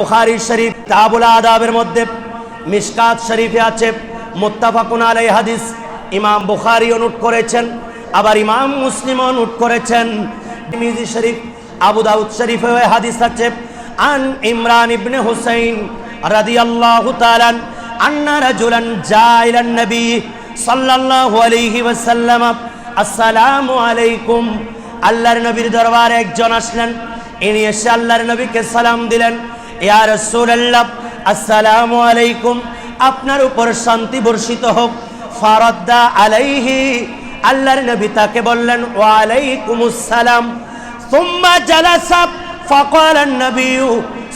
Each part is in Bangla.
বুখারী শরীফ তাবুল আদাবের মধ্যে, মিশকাত শরীফে আছে, মুত্তাফাকুন আলাই হাদিস। ইমাম বুখারী অনুট করেছেন, আবার ইমাম মুসলিম অনুট করেছেন। মিজি শরীফ, আবু দাউদ শরীফে হাদিস আছে, আন ইমরান ইবনে হুসাইন রাদিয়াল্লাহু তাআলা আন্না রাজুলান জাইলান নবী সাল্লাল্লাহু আলাইহি ওয়াসাল্লাম, আসসালামু আলাইকুম। আল্লাহর নবীর দরবারে একজন আসলেন, ইনি এসে আল্লাহর নবীকে সালাম দিলেন। ইয়া আসসালামু আলাইকুম। আপনার উপর শান্তি বর্ষিত হোক। ফারাদ্দা আলাইহি, আল্লাহর নবী তাকে বললেন ওয়া আলাইকুমুস সালাম সুম্মা জালাসা, ফাকাল নবী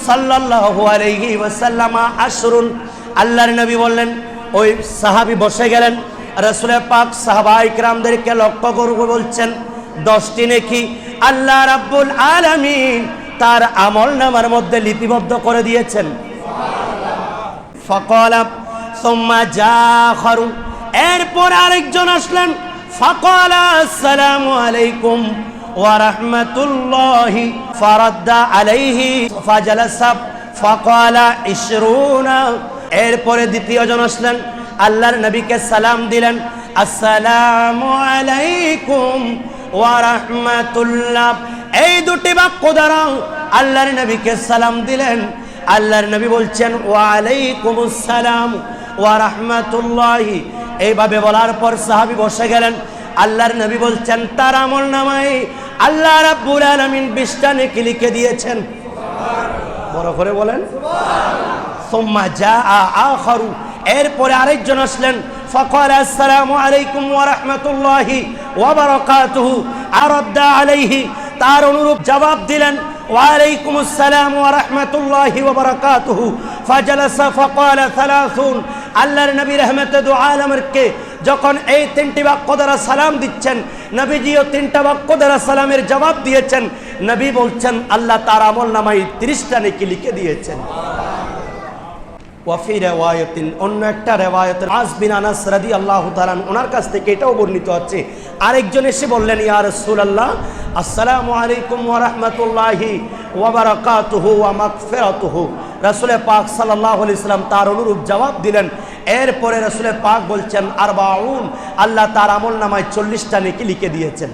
সাল্লাল্লাহু আলাইহি ওয়াসাল্লাম আশরুন। আল্লাহর নবী বললেন, ওই সাহাবী বসে গেলেন। রাসূলের পাক সাহাবা ইকরামদেরকে লক্ষ্য করে বলছেন, দশটি নেকি? আল্লাহ রাব্বুল আলামিন তার আমল নামার মধ্যে লিপিবদ্ধ করে দিয়েছেন। সোম্মা যা খরু এরপর আরেকজন আসলেন আলাইকুম আলাইহি এরপরে দ্বিতীয়জন আসলেন, আল্লাহর নবীকে সালাম দিলেন, আসসালামু আলাইকুম ওয়া রাহমাতুল্লাহ। এই দুটি বাক্য দ্বারা আল্লাহর নবীকে সালাম দিলেন। আল্লাহর নবী বলছেন ওয়ালাইকুম সালাম ওয়া রাহমাতুল্লাহ। এইভাবে বলার পর সাহাবী বসে গেলেন। আল্লাহর নবী বলছেন, তার আমল নামাই আল্লাহ রাব্বুল আলামিন বিশটা নেকি লিখে দিয়েছেন। বড় করে বলেন। সুম্মা যা আখরু। এরপরে আরেকজন আসলেন ফকর আসসালামু আলাইকুম ওয়া রাহমাতুল্লাহ ওয়া বারাকাতুহু। আরদ্দা আলাইহি তার অনুরূপ জবাব দিলেন আসসালাম ওয়া রাহমাতুল্লাহি ওয়া বারাকাতুহু। ফাজালাসা ফাকালা থালাসুন আল্লাহর নবী রহমতে আলমকে যখন এই তিনটি বাক্য দ্বারা সালাম দিচ্ছেন, নবীজিও তিনটা বাক্য দ্বারা সালামের জবাব দিয়েছেন। নবী বলছেন, আল্লাহ তার আমল নামাই তিরিশটা নেকি লিখে দিয়েছেন। ওয়াফি রেওয়ায়তিন, অন্য একটা রেওয়ায়তের আজ আনাস রাদি আল্লাহ তালান ওনার কাছ থেকে এটাও বর্ণিত আছে। আরেকজন এসে বললেন, ইয়া রসুল আল্লাহ আসসালামু আলাইকুম ওয়া রাহমাতুল্লাহি ওয়া বারাকাতুহু ওয়া মাগফিরাতুহু। রাসূলের পাক সাল্লাল্লাহু আলাইহি সাল্লাম তার অনুরূপ জবাব দিলেন। এরপরে রাসূলের পাক বলছেন, আরবাউন। আল্লাহ তার আমল নামায় চল্লিশটা নেকি লিখে দিয়েছেন।